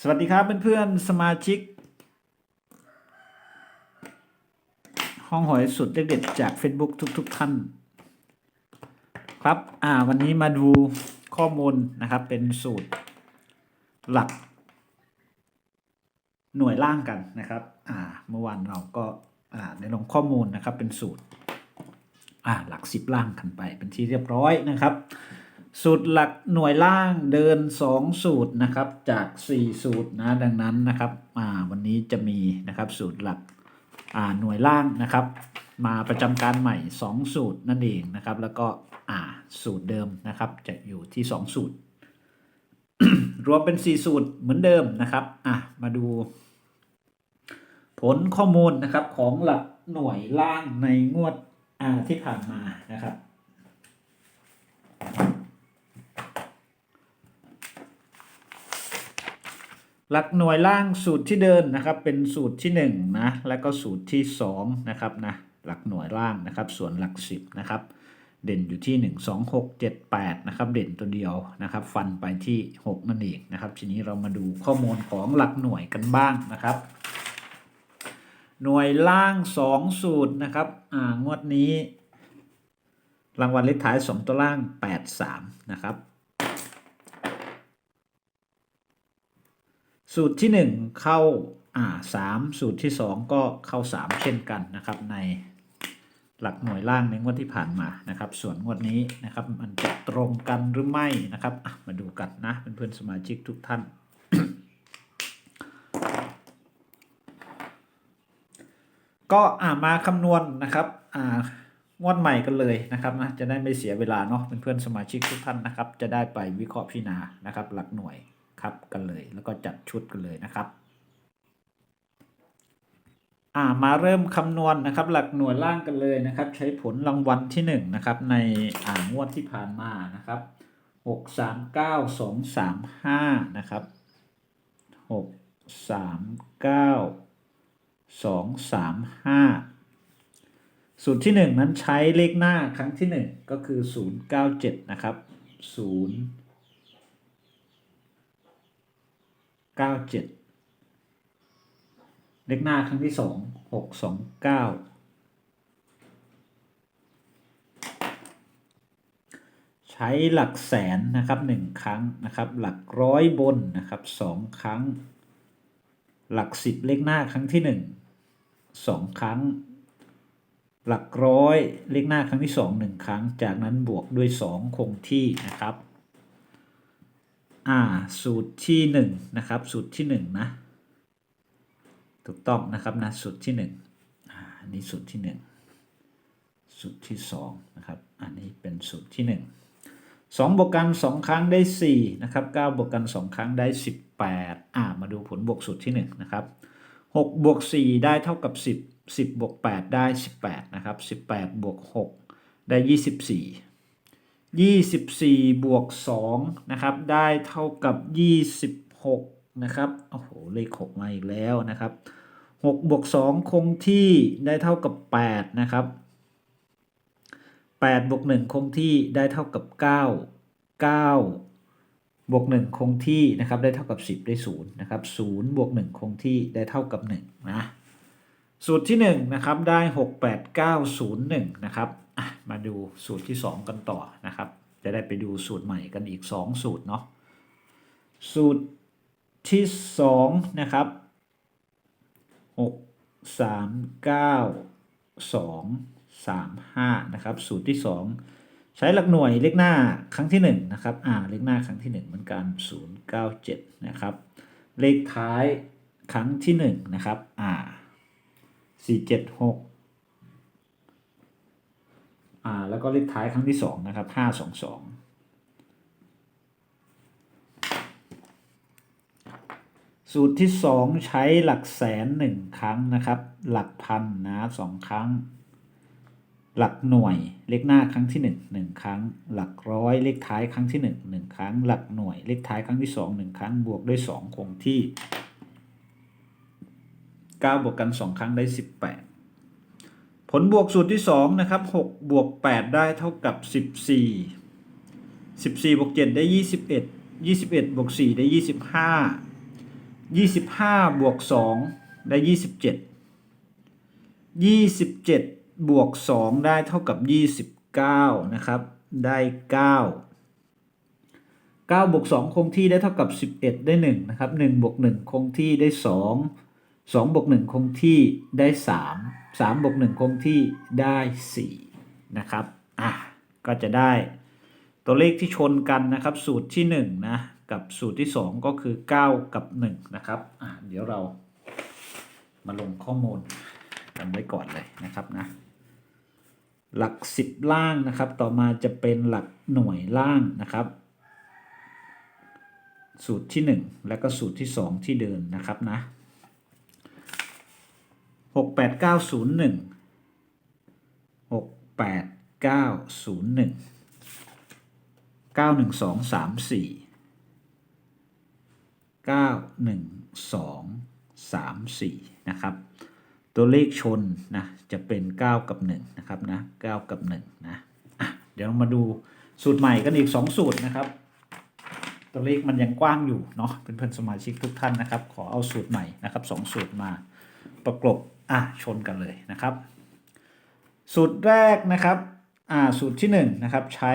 สวัสดีครับเพื่อนๆสมาชิก ห้องหอยสุดเด็ดๆจาก Facebook ทุก ๆ ท่าน ครับอ่าวันนี้มาดูข้อมูลนะครับ เป็นสูตรหลัก หน่วยล่างกันนะครับอ่าเมื่อวานเราก็อ่าได้ลงข้อมูลนะครับเป็นสูตรอ่าหลักสิบล่างกันไปเป็นที่เรียบร้อยนะครับ สูตรหลักหน่วยล่างเดิน 2 สูตรนะครับจาก 4 สูตรนะดังนั้นนะครับอ่าวันนี้จะมีนะครับสูตรหลักอ่าหน่วยล่างนะครับ มาประจำการใหม่ 2 สูตรนั่นเองนะครับ แล้วก็อ่าสูตรเดิมนะครับ จะอยู่ที่ 2 สูตร รวมเป็น 4 สูตรเหมือนเดิมนะครับอะมาดู ผลข้อมูลนะครับของหลักหน่วยล่างในงวดอ่าที่ผ่านมานะครับ หลักหน่วยล่างสูตรที่เดินนะครับเป็นสูตรที่1นะแล้วก็สูตรที่2นะครับนะหลักหน่วยล่างนะครับส่วนหลัก 10นะครับเด่นอยู่ที่ 1 2 6 7 8นะครับเด่นตัวเดียวนะครับฟันไปที่ 6 นั่นเองนะครับทีนี้เรามาดูข้อมูลของหลักหน่วยกันบ้างนะครับ หน่วยล่าง 2 สูตรนะครับอ่างวดนี้ รางวัลเลขท้าย 2 ตัวล่าง 83นะครับ สูตรที่ 1 เข้าอ่าสามสูตรที่ 2 ก็เข้า 3 เช่นกันนะครับในหลักหน่วยล่างในงวดที่ผ่านมานะครับ ส่วนงวดนี้นะครับ มันจะตรงกันหรือไม่นะครับมาดูกันนะเพื่อนๆสมาชิกทุกท่าน ก็อ่ามาคำนวณนะครับอ่างวดใหม่กันเลยนะครับนะจะได้ไม่เสียเวลาเนาะเพื่อนๆสมาชิกทุกท่านนะครับ จะได้ไปวิเคราะห์พิจารณานะครับ หลักหน่วย ครับกันเลย แล้วก็จัดชุดกันเลยนะครับอ่ามาเริ่มคำนวณนะครับหลักหน่วยล่างกันเลยนะครับ ใช้ผลรางวัลที่1นะครับในอ่างวดที่ผ่านมานะครับ 6 3 9 2 3 5 นะครับ 6 3 9 2 3 5 สูตรที่ 1 นั้นใช้เลขหน้าครั้งที่ 1 ก็คือ 097 นะครับ 0 97เจ็ดเลขหน้าครั้งที่2 629ใช้หลักแสนนะครับ1ครั้งนะครับ หลักร้อยบนนะครับ2ครั้ง หลัก10เลขหน้าครั้งที่1 2ครั้ง หลักร้อยเลขหน้าครั้งที่2 1ครั้ง จากนั้นบวกด้วย2คงที่นะครับ อ่า สูตรที่1นะครับ สูตรที่1นะ ถูกต้องนะครับนะ สูตรที่1อ่าอันนี้สูตรที่1สูตรที่2นะครับ อันนี้เป็นสูตรที่1 2บวกกัน2ครั้งได้4นะครับ9บวกกัน2ครั้งได้18อ่า มาดูผลบวกสูตรที่1นะครับ6บวก4ได้เท่ากับ10 10บวก8ได้18นะครับ18บวก6ได้24 24 บวก 2 นะครับ ได้เท่ากับ 26 นะครับ โอ้โห เลข 6 มาอีกแล้วนะครับ 6 บวก 2 คงที่ได้เท่ากับ 8 นะครับ 8 บวก 1 คงที่ได้เท่ากับ 9 9 บวก 1 คงที่นะครับ ได้เท่ากับ 10 ได้ 0 นะครับ 0 บวก 1 คงที่ได้เท่ากับ 1 นะ สูตรที่ 1 นะครับ ได้ 6 8 9 0 1 นะครับ มาดูสูตรที่ 2 กันต่อนะครับ จะได้ไปดูสูตรใหม่กันอีก 2 สูตรเนาะสูตรที่ 2 นะครับ 6 3 9 2 3 5 นะครับ สูตรที่ 2 ใช้หลักหน่วยเลขหน้าครั้งที่ 1 นะครับอ่าเลขหน้าครั้งที่ 1 เหมือนกัน 097 นะครับ เลขท้ายครั้งที่ 1 นะครับอ่า476 อ่าแล้วก็เลขท้ายครั้งที่2นะครับ522สูตรที่2ใช้หลักแสน1ครั้งนะครับ หลักพันนะสองครั้ง หลักหน่วยเลขหน้าครั้งที่1 1ครั้ง หลักร้อยเลขท้ายครั้งที่1 1ครั้ง หลักหน่วยเลขท้ายครั้งที่2 1ครั้งบวกด้วย2คงที่9บวกกัน2ครั้งได้18 ผลบวกสูตรที่2นะครับ6บวก8ได้เท่ากับ 14 14บวก7ได้ 21 21บวก4ได้ 25ยี่สิบห้าบวกสองได้ยี่สิบเจ็ดยี่สิบเจ็ดบวกสองได้เท่ากับยี่สิบเก้านะครับได้เก้าเก้าบวกสองคงที่ได้เท่ากับสิบเอ็ดได้หนึ่งนะครับหนึ่งบวกหนึ่งคงที่ได้ส องสองบวกหนึ่งคงที่ได้สามสามบวกหนึ่งคงที่ได้สี่นะครับอะก็จะได้ตัวเลขที่ชนกันนะครับ สูตรที่1นะกับสูตรที่ 2 ก็คือ 9 กับ 1 นะครับอะเดี๋ยวเรามาลงข้อมูลกันไว้ก่อนเลยนะครับนะหลัก 10 ล่างนะครับ ต่อมาจะเป็นหลักหน่วยล่างนะครับ สูตรที่ 1 แล้วก็สูตรที่ 2 ที่เดินนะครับนะ 6 8 9 0 1 6 8 9 0 1เก้าหนึ่งสองสามสี่เก้าหนึ่งสองสามสี่นะครับ ตัวเลขชนนะจะเป็น 9 กับ1นะครับนะ9กับ1นะะเดี๋ยวมาดูสูตรใหม่กันอีก 2 สูตรนะครับ ตัวเลขมันยังกว้างอยู่เนาะเป็นเพื่อนสมาชิกทุกท่านนะครับ ขอเอาสูตรใหม่นะครับสองสูตรมาประกบ อะชนกันเลยนะครับ สูตรแรกนะครับอ่าสูตรที่1นนะครับใช้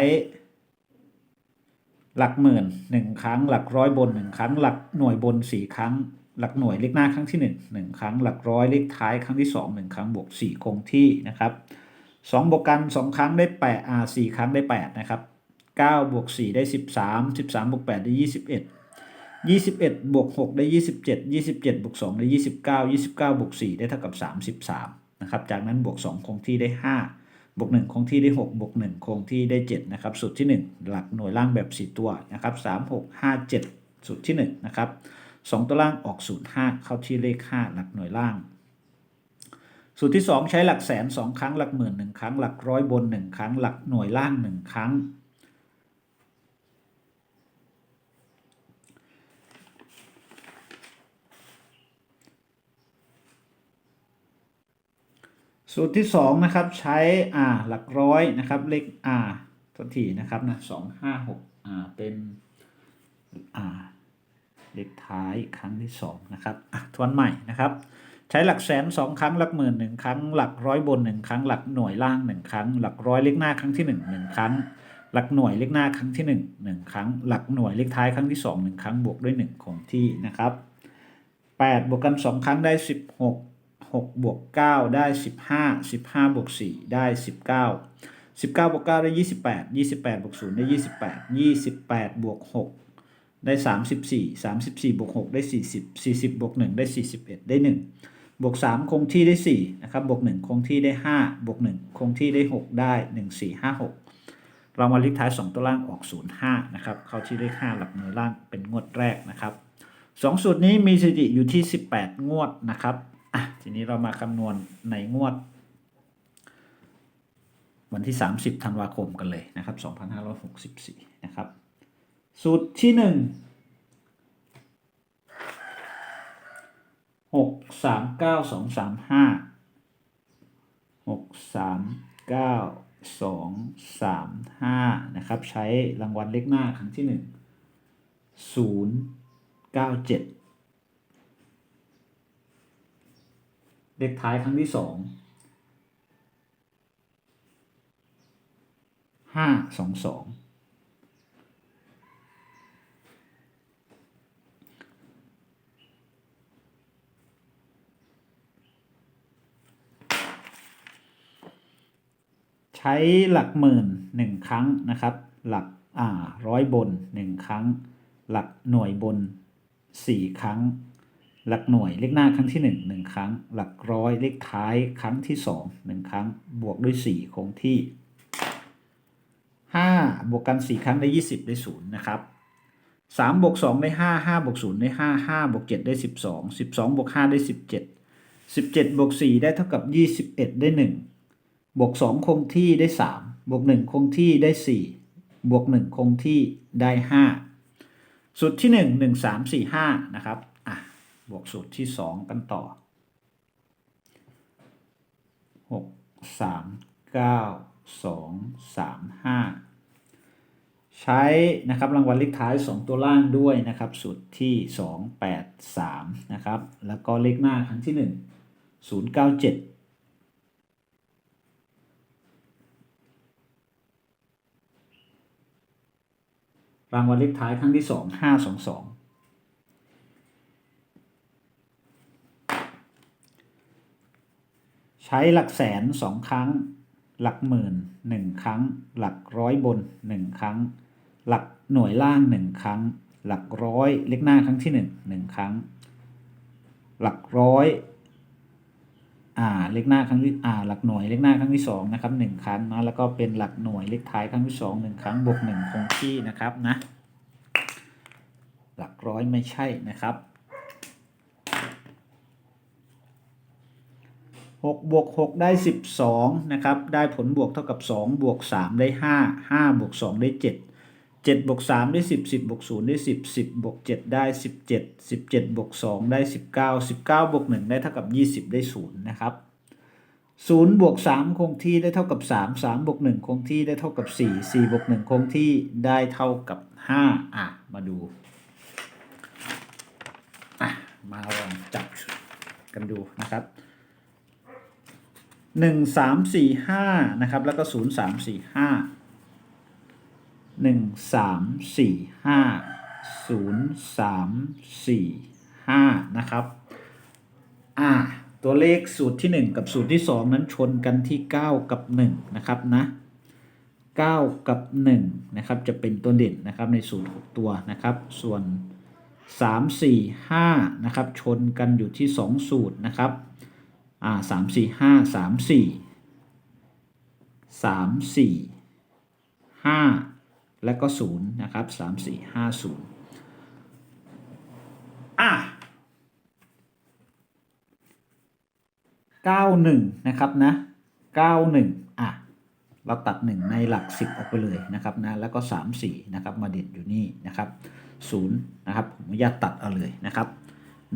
หลักหมื่นหนึ่งครั้ง หลักร้อยบนหนึ่งครั้ง หลักหน่วยบนสี่ครั้ง หลักหน่วยเลขหน้าครั้งที่หนึ่งหนึ่งครั้ง หลักร้อยเลขท้ายครั้งที่สองหนึ่งครั้งบวกสี่คงที่นะครับสองบวกกันสองครั้งได้แปดอ่าสี่ครั้งได้แปดนะครับเก้าบวกสี่ได้สิบสามสิบสามบวกแปดได้ยี่สิบเอ็ด ยี่สิบเอ็ดบวกหกได้ยี่สิบเจ็ดยี่สิบเจ็ดบวกสองได้ยี่สิบเก้ายี่สิบเก้าบวกสี่ได้เท่ากับสามสิบสามนะครับจากนั้นบวกสองคงที่ได้ห้าบวกหนึ่งคงที่ได้หกบวกหนึ่งคงที่ได้เจ็ดนะครับสูตรที่หนึ่งหลักหน่วยล่างแบบสี่ตัวนะครับสามหกห้าเจ็ดสูตรที่หนึ่งนะครับสองตัวล่างออกสูตรห้าเข้าที่เลขห้าหลักหน่วยล่างสูตรที่สองใช้หลักแสนสองครั้งหลักหมื่นหนึ่งครั้งหลักร้อยบนหนึ่งครั้งหลักหน่วยล่างหนึ่งครั้ง สูตรที่สองนะครับใช้อ่าหลักร้อยนะครับเลขอ่าทันทีนะครับนะสองห้าหกอ่าเป็นอ่าเลขท้ายครั้งที่สองนะครับทวนใหม่นะครับ ใช้หลักแสนสองครั้งหลักหมื่นหนึ่งครั้ง หลักร้อยบนหนึ่งครั้ง หลักหน่วยล่างหนึ่งครั้ง หลักร้อยเลขหน้าครั้งที่หนึ่งหนึ่งครั้ง หลักหน่วยเลขหน้าครั้งที่หนึ่งหนึ่งครั้ง หลักหน่วยเลขท้ายครั้งที่สองหนึ่งครั้งบวกด้วยหนึ่งคงที่นะครับแปดบวกกันสองครั้งได้สิบหก 6บวก9ได้ 15 15บวก4ได้ 19 19บวก9ได้ 28 28บวก0ได้ 28 28บวก6ได้ 34 34บวก6ได้ 40 40บวก1ได้ 41 ได้ 1 บวก 3 คงที่ได้4นะครับบวก 1 คงที่ได้ 5 บวก 1 คงที่ได้ 6 ได้ 1 4 5 6 เรามาลิกท้าย 2 ตัวล่างออก 0 5 นะครับ เข้าที่เลข 5 หลักหน่วยล่างเป็นงวดแรกนะครับสองสูตรนี้มีสถิติอยู่ที่ 18 งวดนะครับ อะทีนี้เรามาคำนวณในงวด วันที่ 30ธันวาคมกันเลยนะครับ 2564 นะครับ สูตรที่ 1 6 3 9 2 3 5 6 3 9 2 3 5 นะครับ ใช้รางวัลเลขหน้าครั้งที่ 1 0 9 7 เลขท้ายครั้งที่สองห้าสองสองใช้หลักหมื่นหนึ่งครั้งนะครับ หลักอ่าร้อยบนหนึ่งครั้ง หลักหน่วยบนสี่ครั้ง หลักหน่วยเลขหน้าครั้งที่หนึ่งหนึ่งครั้ง หลักร้อยเลขท้ายครั้งที่สองหนึ่งครั้ง บวกด้วยสี่คงที่ห้าบวกกันสี่ครั้งได้ยี่สิบได้ศูนย์นะครับสามบวกสองได้ห้าห้าบวกศูนย์ได้ห้าห้าบวกเจ็ดได้สิบสองสิบสองบวกห้าได้สิบเจ็ดสิบเจ็ดบวกสี่ได้เท่ากับยี่สิบเอ็ดได้หนึ่งบวกสองคงที่ได้สามบวกหนึ่งคงที่ได้สี่บวกหนึ่งคงที่ได้ห้าสูตรที่หนึ่งหนึ่งสามสี่ห้านะครับ บวกสูตรที่ 2 กันต่อ 6 3 9 2 3 5 ใช้นะครับรางวัลเลขท้าย 2 ตัวล่างด้วยนะครับสูตรที่ 2 8 3 นะครับ แล้วก็เลขหน้าครั้งที่ 1 0 9 7รางวัลเลขท้ายครั้งที่ 2 522 ช้หลักแสนสองครั้ง หลักหมื่นหนึ่งครั้ง หลักร้อยบนหนึ่งครั้ง หลักหน่วยล่างหนึ่งครั้ง หลักร้อยเลขหน้าครั้งที่หนึ่งหนึ่งครั้ง หลักร้อยอ่าเลขหน้าครั้งที่อ่าหลักหน่วยเลขหน้าครั้งที่สองนะครับหนึ่งครั้งนะแล้วก็เป็นหลักหน่วยเลขท้ายครั้งที่สองหนึ่งครั้งบวกหนึ่งคงที่นะครับนะหลักร้อยไม่ใช่นะครับ หกบวกหกได้สิบสองนะครับ ได้ผลบวกเท่ากับสองบวกสามได้ห้าห้าบวกสองได้เจ็ดเจ็ดบวกสามได้สิบสิบบวกศูนย์ได้สิบสิบบวกเจ็ดได้สิบเจ็ดสิบเจ็ดบวกสองได้สิบเก้าสิบเก้าบวกหนึ่งได้เท่ากับยี่สิบได้ศูนย์นะครับศูนย์บวกสามคงที่ได้เท่ากับสามสามบวกหนึ่งคงที่ได้เท่ากับสี่สี่บวกหนึ่งคงที่ได้เท่ากับห้าอะ มาดูอะมาลองจับกันดูนะครับ หนึ่งสามสี่ห้านะครับแล้วก็ศูนย์สามสี่ห้าหนึ่งสามสี่ห้าศูนย์สามสี่ห้านะครับอ่าตัวเลขสูตรที่ 1 กับสูตรที่ 2 นั้นชนกันที่ 9 กับ1นะครับนะ9 กับ1นะครับจะเป็นตัวเด่นนะครับในสูตร6ตัวนะครับ ส่วน 3 4 5นะครับชนกันอยู่ที่ 2 สูตรนะครับ อ่าสามสี่ห้าสามสี่สามสี่ห้าและก็ศูนย์นะครับสามสี่ห้าศูนย์อ่าเก้าหนึ่งนะครับนะเก้าหนึ่งอะเราตัดหนึ่งในหลักสิบออกไปเลยนะครับนะแล้วก็สามสี่นะครับมาเด็ดอยู่นี่นะครับศูนย์นะครับผมอนุญาตตัดเอาเลยนะครับ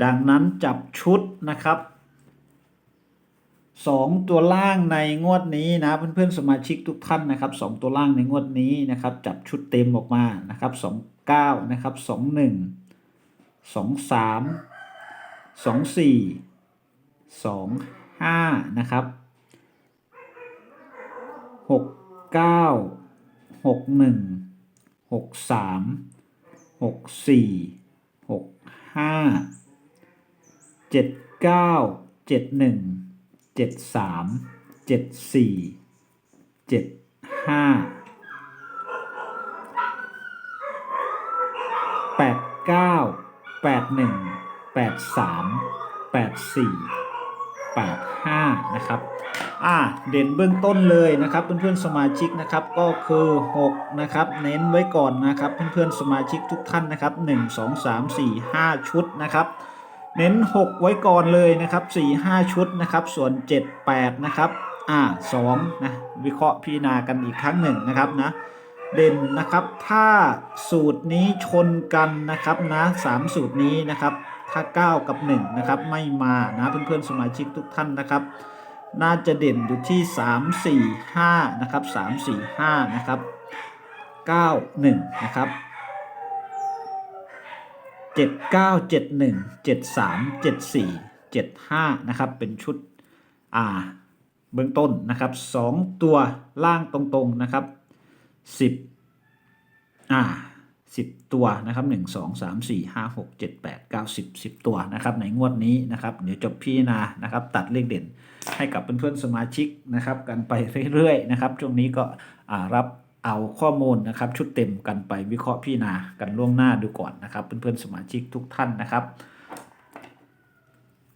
ดังนั้นจับชุดนะครับ 2 ตัวล่างในงวดนี้นะเพื่อนๆสมาชิกทุกท่านนะครับ 2 ตัวล่างในงวดนี้นะครับ จับชุดเต็มออกมานะครับ 29 นะครับ 21 23 24 25 นะครับ 69 61 63 64 65 79 71 เจ็ดสามเจ็ดสี่เจ็ดห้าแปดเก้าแปดหนึ่งแปดสามแปดสี่85นะครับอ่าเด่นเบื้องต้นเลยนะครับเพื่อนๆสมาชิกนะครับก็คือ6นะครับเน้นไว้ก่อนนะครับเพื่อนๆสมาชิกทุกท่านนะครับ 1 2 3 4 5 ชุดนะครับ เน้น 6 ไว้ก่อนเลยนะครับ 4 5 ชุดนะครับ ส่วน 7 8 นะครับ อ่า2นะ วิเคราะห์พิจารณากันอีกครั้งหนึ่งนะครับนะ เด่นนะครับ ถ้าสูตรนี้ชนกันนะครับนะสามสูตรนี้นะครับ ถ้า 9 กับ 1 นะครับ ไม่มานะเพื่อนๆสมาชิกทุกท่านนะครับ น่าจะเด่นอยู่ที่ 3 4 5 นะครับ 3 4 5 นะครับ 9 1 นะครับ 7 9 7 1 7 3 7 4 7 5นะครับ เป็นชุดอ่าเบื้องต้นนะครับ2ตัวล่างตรงๆนะครับ10อ่า10ตัวนะครับ1 2 3 4 5 6 7 8 9 10 10ตัวนะครับ ในงวดนี้นะครับ เดี๋ยวจบพิจารณานะครับ ตัดเลขเด่นให้กับเพื่อนๆสมาชิกนะครับ กันไปเรื่อยๆนะครับช่วงนี้ก็อารับ เอาข้อมูลนะครับ ชุดเต็มกันไปวิเคราะห์พิจารณากันล่วงหน้าดูก่อนนะครับ เพื่อนๆสมาชิกทุกท่านนะครับ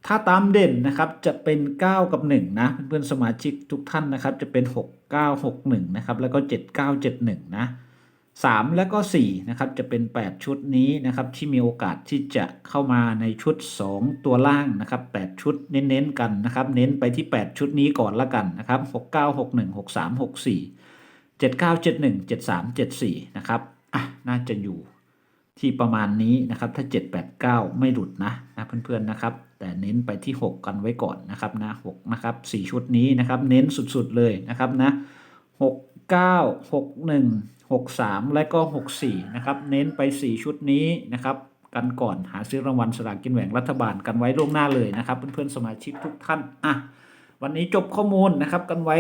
ถ้าตามเด่นนะครับจะเป็น 9 กับ 1 นะ เพื่อนๆสมาชิกทุกท่านนะครับ จะเป็น 6 9 6 1 นะครับ แล้วก็ 7 9 7 1 นะ 3 แล้วก็4นะครับจะเป็น 8 ชุดนี้นะครับ ที่มีโอกาสที่จะเข้ามาในชุด 2 ตัวล่างนะครับ 8 ชุดเน้นๆกันนะครับ เน้นไปที่ 8 ชุดนี้ก่อนละกันนะครับ 6 9 6 1 6 3 6 4 7 9 7 1 7 3 7 4นะครับอะน่าจะอยู่ที่ประมาณนี้นะครับถ้า 7 8 9 ไม่หลุดนะนะเพื่อนๆนะครับ แต่เน้นไปที่ 6 กันไว้ก่อนนะครับนะ6นะครับ4ชุดนี้นะครับเน้นสุดๆเลยนะครับนะ6 9 6 1 6 3 และก็ 6 4 นะครับ เน้นไป 4 ชุดนี้นะครับ กันก่อนหาซื้อรางวัลสลากกินแบ่งรัฐบาลกันไว้ล่วงหน้าเลยนะครับ เพื่อนๆสมาชิกทุกท่านอะวันนี้จบข้อมูลนะครับกันไว้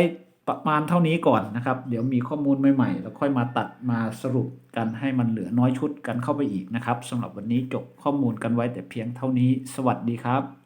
ประมาณเท่านี้ก่อนนะครับ เดี๋ยวมีข้อมูลใหม่ๆ แล้วค่อยมาตัดมาสรุปกันให้มันเหลือน้อยชุดกันเข้าไปอีกนะครับสำหรับวันนี้จบข้อมูลกันไว้แต่เพียงเท่านี้ สวัสดีครับ